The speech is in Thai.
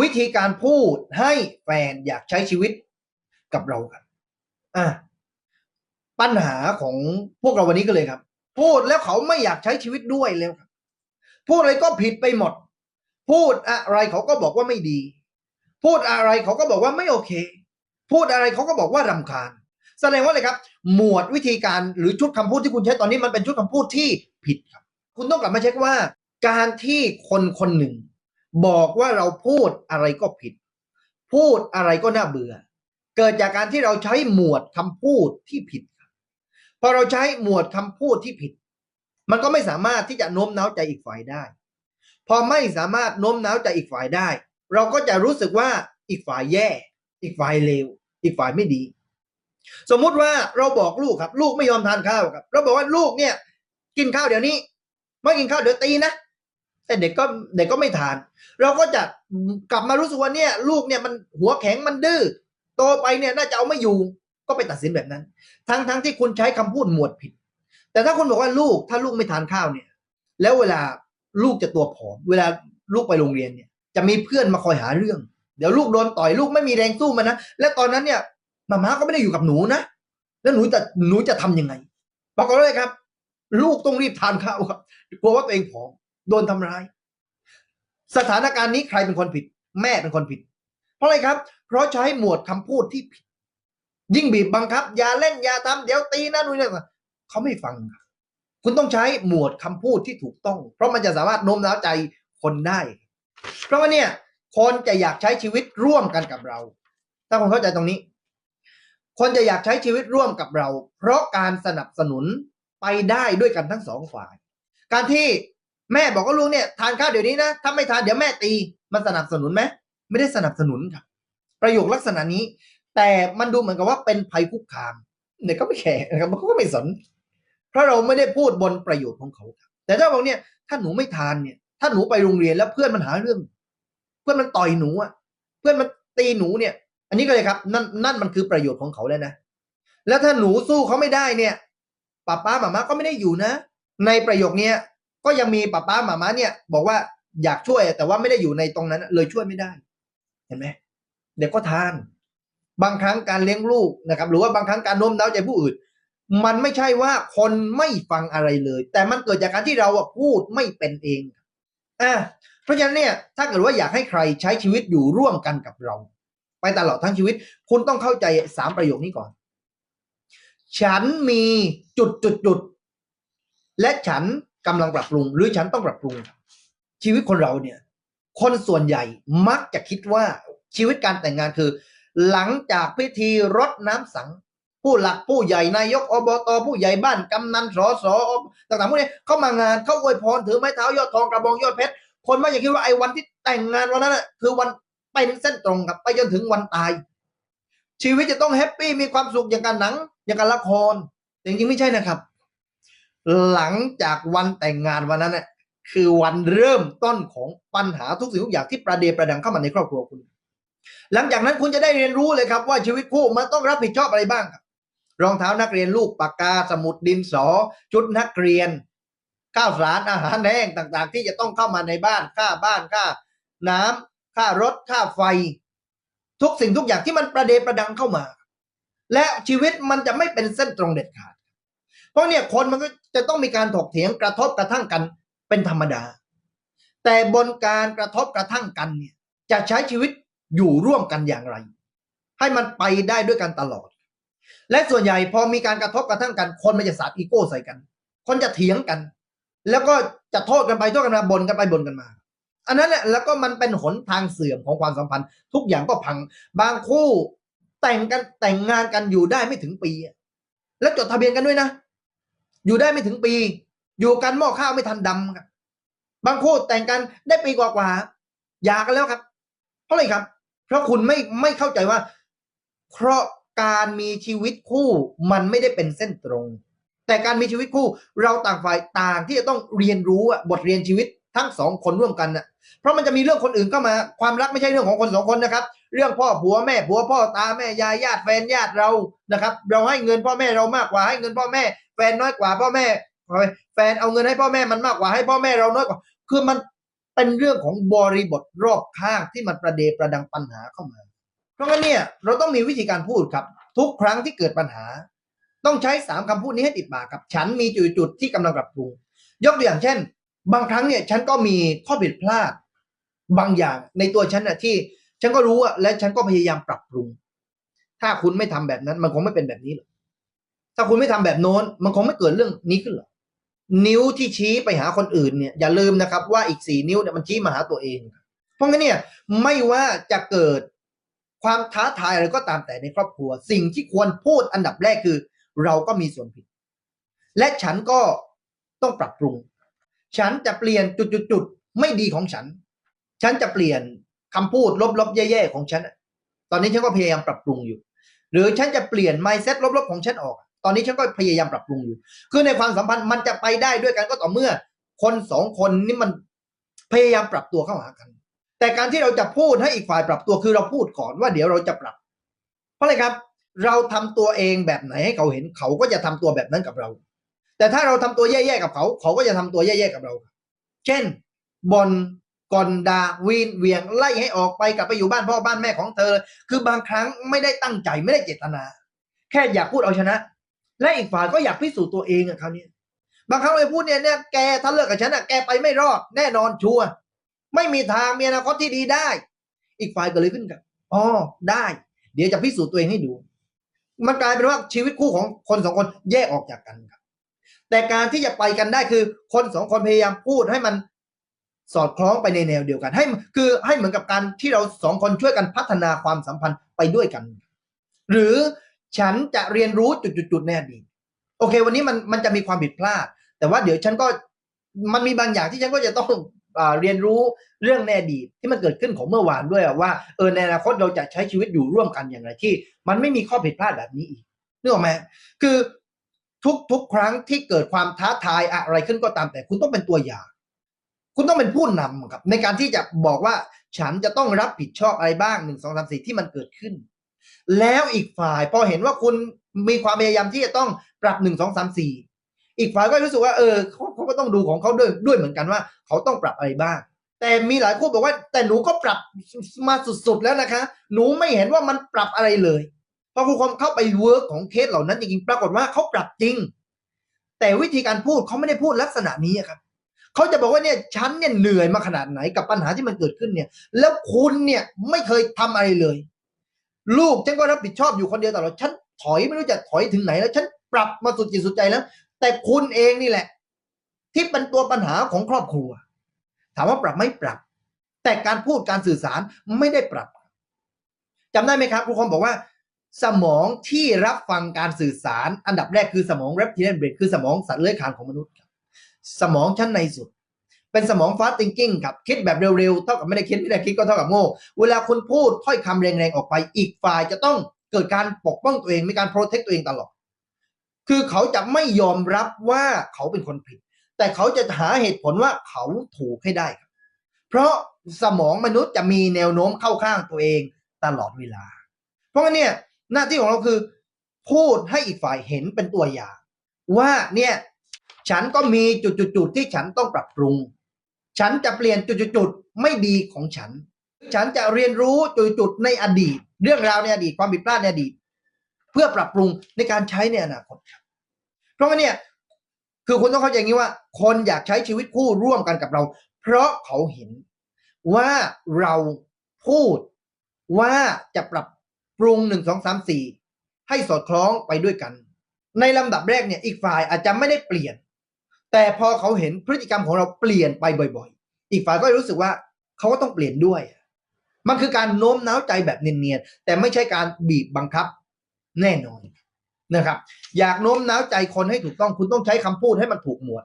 วิธีการพูดให้แฟนอยากใช้ชีวิตกับเราครับอะปัญหาของพวกเราวันนี้ก็เลยครับ พูดแล้วเขาไม่อยากใช้ชีวิตด้วยแล้วครับ พูดอะไรก็ผิดไปหมด พูดอะไรเขาก็บอกว่าไม่ดี พูดอะไรเขาก็บอกว่าไม่โอเค พูดอะไรเขาก็บอกว่ารำคาญ แสดงว่าอะไรครับ หมวดวิธีการหรือชุดคำพูดที่คุณใช้ตอนนี้มันเป็นชุดคำพูดที่ผิดครับ คุณต้องกลับมาเช็คว่า การที่คนคนหนึ่ง บอกว่าเราพูดอะไรก็ผิด พูดอะไรก็น่าเบื่อ เกิดจากการที่เราใช้หมวดคำพูดที่ผิดพอเราใช้หมวดคำพูดที่ผิด มันก็ไม่สามารถที่จะโน้มน้าวใจอีกฝ่ายได้ พอไม่สามารถโน้มน้าวใจอีกฝ่ายได้ เราก็จะรู้สึกว่าอีกฝ่ายแย่ อีกฝ่ายเลว อีกฝ่ายไม่ดี สมมุติว่าเราบอกลูกครับ ลูกไม่ยอมทานข้าวครับ เราบอกว่าลูกเนี่ย กินข้าวเดี๋ยวนี้ ไม่กินข้าวเดี๋ยวตีนะ แต่เด็กก็เด็กก็ไม่ทาน เราก็จะกลับมารู้สึกว่าเนี่ย ลูกเนี่ยมันหัวแข็งมันดื้อโตไปเนี่ยน่าจะเอาไม่อยู่ ก็ไปตัดสินแบบนั้น ทั้งทั้งที่คุณใช้คำพูดหมวดผิด แต่ถ้าคุณบอกว่าลูกถ้าลูกไม่ทานข้าวเนี่ย แล้วเวลาลูกจะตัวผอมเวลาลูกไปโรงเรียนเนี่ย จะมีเพื่อนมาคอยหาเรื่อง เดี๋ยวลูกโดนต่อยลูกไม่มีแรงสู้มันนะและตอนนั้นเนี่ยมาม่าก็ไม่ได้อยู่กับหนูนะแล้วหนูจะหนูจะทำยังไงบอกกันเลยครับ ลูกต้องรีบทานข้าวครับกลัวว่าตัวเองผอม โดนทำร้าย สถานการณ์นี้ใครเป็นคนผิด แม่เป็นคนผิด เพราะอะไรครับ เพราะใช้หมวดคำพูดที่ผิด ยิ่งบีบบังคับ อย่าเล่นอย่าทำเดี๋ยวตีนะนู่นนี่เขาไม่ฟัง คุณต้องใช้หมวดคำพูดที่ถูกต้อง เพราะมันจะสามารถโน้มน้าวใจคนได้ เพราะว่าเนี่ยคนจะอยากใช้ชีวิตร่วมกันกับเรา ถ้าคนเข้าใจตรงนี้ คนจะอยากใช้ชีวิตร่วมกับเรา เพราะการสนับสนุนไปได้ด้วยกันทั้งสองฝ่าย การที่ แม่บอกว่าลูกเนี่ยทานข้าวเดี๋ยวนี้นะถ้าไม่ทานเดี๋ยวแม่ตีมันสนับสนุนไหมไม่ได้สนับสนุนครับประโยคลักษณะนี้ แต่มันดูเหมือนกับว่าเป็นภัยคุกคามเด็กก็ไม่แคร์นะครับมันก็ไม่สน เพราะเราไม่ได้พูดบนประโยชน์ของเขาครับแต่ถ้าบอกเนี่ย ถ้าหนูไม่ทานเนี่ย ถ้าหนูไปโรงเรียนแล้วเพื่อนมันหาเรื่อง เพื่อนมันต่อยหนูอะ เพื่อนมันตีหนูเนี่ย อันนี้ก็เลยครับ นั่นนั่นมันคือประโยชน์ของเขาแล้วนะ แล้วถ้าหนูสู้เขาไม่ได้เนี่ยป้าป้าหมาม่าก็ไม่ได้อยู่นะ ในประโยคเนี้ย ก็ยังมีป้าป้าหมาม่าเนี่ย บอกว่าอยากช่วย แต่ว่าไม่ได้อยู่ในตรงนั้น เลยช่วยไม่ได้ เห็นไหมเด็กก็ทาน บางครั้งการเลี้ยงลูกนะครับ หรือว่าบางครั้งการโน้มน้าวใจผู้อื่น มันไม่ใช่ว่าคนไม่ฟังอะไรเลย แต่มันเกิดจากการที่เราพูดไม่เป็นเองอะเพราะฉะนั้นเนี่ยถ้าเกิดว่าอยากให้ใครใช้ชีวิตอยู่ร่วมกันกับเรา ไปตลอดทั้งชีวิต คุณต้องเข้าใจสามประโยคนี้ก่อน ฉันมีจุดจุดจุดและฉัน กำลังปรับปรุง หรือฉันต้องปรับปรุง ชีวิตคนเราเนี่ย คนส่วนใหญ่มักจะคิดว่าชีวิตการแต่งงานคือ หลังจากพิธีรดน้ำสัง ผู้หลักผู้ใหญ่นายกอบตผู้ใหญ่บ้านกำนันสอสอต่างๆพวกนี้เข้ามางานเข้าอวยพรถือไม้เท้ายอดทองกระบองยอดเพชรคนมักจะคิดว่าไอ้วันที่แต่งงานวันนั้นนะคือวันเป็นเส้นตรงกับไปจนถึงวันตาย ชีวิตจะต้องแฮปปี้มีความสุขอย่างกับหนัง อย่างกับละครแต่จริงๆไม่ใช่นะครับ หลังจากวันแต่งงานวันนั้นน่ะคือวันเริ่มต้นของปัญหาทุกสิ่งทุกอย่างที่ประเดประดังเข้ามาในครอบครัวคุณ หลังจากนั้นคุณจะได้เรียนรู้เลยครับว่าชีวิตคู่มันต้องรับผิดชอบอะไรบ้างครับรองเท้านักเรียนลูกปากกาสมุดดินสอ ชุดนักเรียน ข้าวสารอาหารแห้งต่างๆ ที่จะต้องเข้ามาในบ้านค่าบ้านค่า น้ำค่ารถค่าไฟ ทุกสิ่งทุกอย่างที่มันประเดประดังเข้ามา และชีวิตมันจะไม่เป็นเส้นตรงเด็ดขาด เพราะเนี่ยคนมันก็จะต้องมีการถกเถียงกระทบกระทั่งกันเป็นธรรมดา แต่บนการกระทบกระทั่งกันเนี่ยจะใช้ชีวิตอยู่ร่วมกันอย่างไร ให้มันไปได้ด้วยกันตลอด และส่วนใหญ่พอมีการกระทบกระทั่งกัน คนมันจะสาดอีโก้ใส่กัน คนจะเถียงกัน แล้วก็จะโทษกันไปโทษกันมาบ่นกันไปบ่นกันมา อันนั้นแหละแล้วก็มันเป็นหนทางเสื่อมของความสัมพันธ์ ทุกอย่างก็พังบางคู่แต่งกันแต่งงานกันอยู่ได้ไม่ถึงปี แล้วจดทะเบียนกันด้วยนะ อยู่ได้ไม่ถึงปี อยู่กันหม้อข้าวไม่ทันดำครับ บางคู่แต่งกันได้ปีกว่าๆหย่ากันแล้วครับ เพราะอะไรครับ เพราะคุณไม่ไม่เข้าใจว่า เพราะการมีชีวิตคู่มันไม่ได้เป็นเส้นตรง แต่การมีชีวิตคู่ เราต่างฝ่ายต่างที่จะต้องเรียนรู้บทเรียนชีวิตทั้งสองคนร่วมกันน่ะ เพราะมันจะมีเรื่องคนอื่นเข้ามา ความรักไม่ใช่เรื่องของคนสองคนนะครับ เรื่องพ่อผัวแม่ผัวพ่อตาแม่ยายญาติแฟนญาติเรา นะครับ เราให้เงินพ่อแม่เรามากกว่าให้เงินพ่อแม่แฟนน้อยกว่าพ่อแม่ แฟนเอาเงินให้พ่อแม่มันมากกว่าให้พ่อแม่เราน้อยกว่า คือมันเป็นเรื่องของบริบทรอบข้างที่มันประเดประดังปัญหาเข้ามา เพราะงั้นเนี่ยเราต้องมีวิธีการพูดครับ ทุกครั้งที่เกิดปัญหา ต้องใช้สามคำพูดนี้ให้ติดปากครับ ฉันมีจุดจุดๆที่กำลังปรับปรุง ยกตัวอย่างเช่น บางครั้งเนี่ยฉันก็มีข้อผิดพลาด บางอย่างในตัวฉันน่ะที่ ฉันก็รู้อะและฉันก็พยายามปรับปรุง ถ้าคุณไม่ทำแบบนั้น มันคงไม่เป็นแบบนี้หรอก ถ้าคุณไม่ทำแบบโน้น มันคงไม่เกิดเรื่องนี้ขึ้นหรอกนิ้วที่ชี้ไปหาคนอื่นเนี่ยอย่าลืมนะครับว่าอีกสี่นิ้วเนี่ยมันชี้มาหาตัวเอง เพราะงั้นเนี่ยไม่ว่าจะเกิดความท้าทายอะไรก็ตามแต่ในครอบครัว สิ่งที่ควรพูดอันดับแรกคือ เราก็มีส่วนผิด และฉันก็ต้องปรับปรุง ฉันจะเปลี่ยนจุดๆไม่ดีของฉัน ฉันจะเปลี่ยนคำพูดลบๆแย่ๆของฉัน ตอนนี้ฉันก็พยายามปรับปรุงอยู่ หรือฉันจะเปลี่ยน mindset ลบๆของฉันออก ตอนนี้ฉันก็พยายามปรับปรุงอยู่ คือในความสัมพันธ์มันจะไปได้ด้วยกันก็ต่อเมื่อ คนสองคนนี่มันพยายามปรับตัวเข้าหากัน แต่การที่เราจะพูดให้อีกฝ่ายปรับตัวคือเราพูดก่อนว่าเดี๋ยวเราจะปรับ เพราะอะไรครับ เราทำตัวเองแบบไหนให้เขาเห็นเขาก็จะทำตัวแบบนั้นกับเรา แต่ถ้าเราทำตัวแย่ๆกับเขา เขาก็จะทำตัวแย่ๆกับเรา เช่นบนกอนดาวีนเวียงไล่ให้ออกไปกลับไปอยู่บ้านพ่อบ้านแม่ของเธอ คือบางครั้งไม่ได้ตั้งใจไม่ได้เจตนา แค่อยากพูดเอาชนะ และอีกฝ่ายก็อยากพิสูจน์ตัวเองอะคราวนี้ บางครั้งเราพูดเนี่ยเนี่ยแกถ้าเลิกกับฉันอะแกไปไม่รอดแน่นอนชัวร์ไม่มีทางมีอนาคตที่ดีได้ อีกฝ่ายก็เลยขึ้นกับอ๋อได้ เดี๋ยวจะพิสูจน์ตัวเองให้ดู มันกลายเป็นว่าชีวิตคู่ของคนสองคนแยกออกจากกันครับ แต่การที่จะไปกันได้คือ คนสองคนพยายามพูดให้มันสอดคล้องไปในแนวเดียวกัน ให้คือให้เหมือนกับการที่เราสองคนช่วยกันพัฒนาความสัมพันธ์ไปด้วยกัน หรือ ฉันจะเรียนรู้จุดๆในอดีตโอเค วันนี้มันมันจะมีความผิดพลาด แต่ว่าเดี๋ยวฉันก็มันมีบางอย่างที่ฉันก็จะต้องเรียนรู้เรื่องในอดีตที่มันเกิดขึ้นของเมื่อวานด้วยว่าเออในอนาคตเราจะใช้ชีวิตอยู่ร่วมกันอย่างไรที่ มันไม่มีข้อผิดพลาดแบบนี้อีกนึกออกไหมคือทุกทุกครั้งที่เกิดความท้าทายอะไรขึ้นก็ตามแต่คุณต้องเป็นตัวอย่าง คุณต้องเป็นผู้นำครับในการที่จะบอกว่าฉันจะต้องรับผิดชอบอะไรบ้างหนึ่งสองสามสี่ที่มันเกิดขึ้น แล้วอีกฝ่ายพอเห็นว่าคุณมีความพยายามที่จะต้องปรับหนึ่งสองสามสี่อีกฝ่ายก็รู้สึกว่าเออเขาเขาก็ต้องดูของเขาด้วยด้วยเหมือนกันว่า เขาต้องปรับอะไรบ้าง แต่มีหลายคู่บอกว่า แต่หนูก็ปรับมาสุดๆแล้วนะคะ หนูไม่เห็นว่ามันปรับอะไรเลยพอครูคอมเข้าไปเวิร์กของเคสเหล่านั้นจริงๆปรากฏว่าเขาปรับจริง แต่วิธีการพูดเขาไม่ได้พูดลักษณะนี้ครับเขาจะบอกว่าเนี่ยฉันเนี่ยเหนื่อยมาขนาดไหนกับปัญหาที่มันเกิดขึ้นเนี่ย แล้วคุณเนี่ยไม่เคยทำอะไรเลย ลูกฉันก็รับผิดชอบอยู่คนเดียวตลอดฉันถอยไม่รู้จะถอยถึงไหนแล้วฉันปรับมาสุดจิตสุดใจแล้ว แต่คุณเองนี่แหละ ที่เป็นตัวปัญหาของครอบครัว ถามว่าปรับไม่ปรับ แต่การพูดการสื่อสารไม่ได้ปรับจำได้ไหมครับครูคมบอกว่า สมองที่รับฟังการสื่อสาร อันดับแรกคือสมอง reptilian brain คือสมองสัตว์เลื้อยคลานของมนุษย์ สมองชั้นในสุด เป็นสมอง fast thinking ครับคิดแบบเร็วๆเท่ากับไม่ได้คิดไม่ได้คิดก็เท่ากับโง่เวลาคุณพูดถ้อยคำแรงๆออกไปอีกฝ่ายจะต้องเกิดการปกป้องตัวเองมีการ protect ตัวเองตลอด คือเขาจะไม่ยอมรับว่าเขาเป็นคนผิด แต่เขาจะหาเหตุผลว่าเขาถูกให้ได้ครับ เพราะสมองมนุษย์จะมีแนวโน้มเข้าข้างตัวเองตลอดเวลา เพราะงั้นเนี่ยหน้าที่ของเราคือ พูดให้อีกฝ่ายเห็นเป็นตัวอย่าง ว่าเนี่ยฉันก็มีจุดๆที่ฉันต้องปรับปรุง ฉันจะเปลี่ยนจุดๆไม่ดีของฉัน ฉันจะเรียนรู้จุดๆในอดีต เรื่องราวในอดีตความผิดพลาดในอดีต เพื่อปรับปรุงในการใช้ในอนาคตครับเพราะงั้นเนี่ยคือคุณต้องเข้าใจอย่างนี้ว่า คนอยากใช้ชีวิตคู่ร่วมกันกับเรา เพราะเขาเห็นว่าเราพูดว่าจะปรับปรุงหนึ่งสองสามสี่ให้สอดคล้องไปด้วยกัน ในลำดับแรกเนี่ยอีกฝ่ายอาจจะไม่ได้เปลี่ยน แต่พอเขาเห็นพฤติกรรมของเราเปลี่ยนไปบ่อย ๆ อีกฝ่ายก็รู้สึกว่าเขาก็ต้องเปลี่ยนด้วย มันคือการโน้มน้าวใจแบบเนียนๆ แต่ไม่ใช่การบีบบังคับแน่นอนนะครับ อยากโน้มน้าวใจคนให้ถูกต้องคุณต้องใช้คำพูดให้มันถูกหมวด